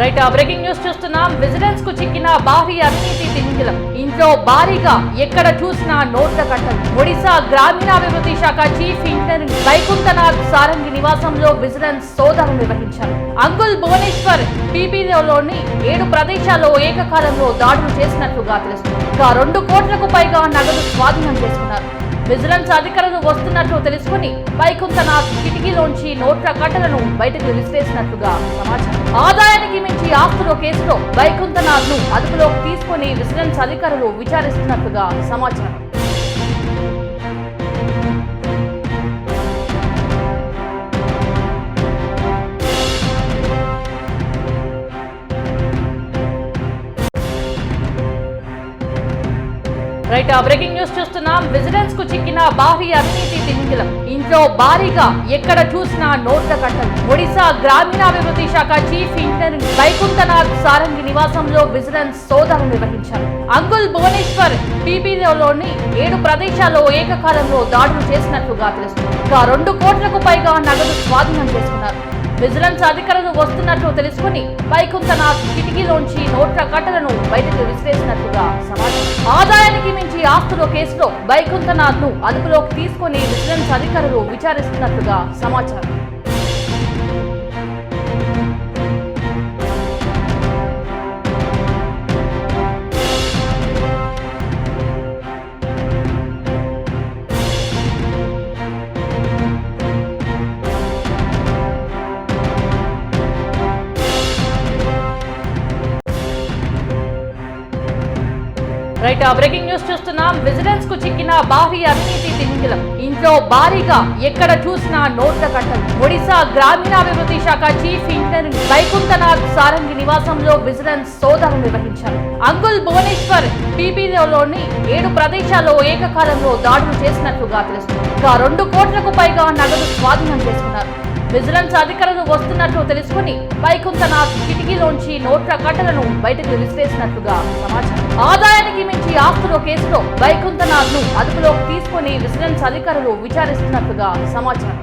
Right breaking news చూస్తున్నాం. విజిలెన్స్కు చిక్కిన భారీ అవినీతి తిమింగలం. ఇంట్లో భారీగా ఎక్కడ చూసినా నోట్ల కట్టలు. ఒడిశా గ్రామీణాభివృద్ధి శాఖ చీఫ్ ఇంజనీర్ వైకుంఠనాథ్ సారంగి నివాసంలో విజిలెన్స్ సోదాలు నిర్వహించారు. అంకుల్ భువనేశ్వర్ పీపీలోని ఏడు ప్రదేశాల్లో ఏకకాలంలో దాడులు చేసినట్లుగా తెలుస్తుంది. ఇంకా రెండు కోట్లకు పైగా నగదు స్వాధీనం చేసుకున్నారు. విజిలెన్స్ అధికారులు వస్తున్నట్లు తెలుసుకుని వైకుంఠనాథ్ కిటికీలోంచి నోట్ల కట్టలను బయటకు విసిరేసినట్లుగా సమాచారం. ఆదాయానికి మించి ఆస్తుల కేసులో వైకుంఠనాథ్ను అదుపులోకి తీసుకుని విజిలెన్స్ అధికారులు విచారిస్తున్నట్లుగా సమాచారం. రైట్ బ్రేకింగ్ న్యూస్ చూస్తున్నాం. విజిలెన్స్కు చిక్కిన భారీ అవినీతి తిమింగలం. ఇంట్లో భారీగా ఎక్కడ చూసినా నోట్ల కట్టలు ఒడిశా గ్రామీణాభివృద్ధి శాఖ చీఫ్ ఇంజనీర్ వైకుంఠనాథ్ సారంగి నివాసంలో విజిలెన్స్ సోదాలు నిర్వహించారు. అంకుల్ భువనేశ్వర్ పీపీలోని ఏడు ప్రదేశాల్లో ఏకకాలంలో దాడులు చేసినట్లుగా తెలుస్తుంది. ఇంకా రెండు కోట్లకు పైగా నగదు స్వాధీనం చేసుకున్నారు. విజిలెన్స్ అధికారులు వస్తున్నట్లు తెలుసుకుని వైకుంఠనాథ్ కిటికీలోంచి నోట్ల కట్టలను బయటకు విసిరేసినట్లు ఆస్తుల కేసులో వైకుంఠనాథ్ను అదుపులోకి తీసుకుని విజిలెన్స్ అధికారులు విచారిస్తున్నట్లుగా సమాచారం. రైట్ బ్రేకింగ్ న్యూస్ చూస్తున్నాం. విజిలెన్స్కు చిక్కిన భారీ అవినీతి తిమింగలం. ఇంట్లో భారీగా ఎక్కడ చూసినా నోట్ల కట్టలు. ఒడిశా గ్రామీణాభివృద్ధి శాఖ చీఫ్ ఇంజనీర్ వైకుంఠనాథ్ సారంగి నివాసంలో విజిలెన్స్ సోదాలు నిర్వహించారు. అంకుల్ భువనేశ్వర్ పీపీలోని ఏడు ప్రదేశాల్లో ఏకకాలంలో దాడులు చేసినట్లుగా తెలుస్తుంది. ఇంకా రెండు కోట్లకు పైగా నగదు స్వాధీనం చేసుకున్నారు. విజిలెన్స్ అధికారులు వస్తున్నట్లు తెలుసుకుని వైకుంఠనాథ్ కిటికీలోంచి నోట్ల కట్టలను బయటకు విసిరేసినట్లుగా సమాచారం. ఆదాయానికి మించి ఆస్తుల కేసులో వైకుంఠనాథ్ను అదుపులోకి తీసుకుని విజిలెన్స్ అధికారులు విచారిస్తున్నట్లుగా సమాచారం.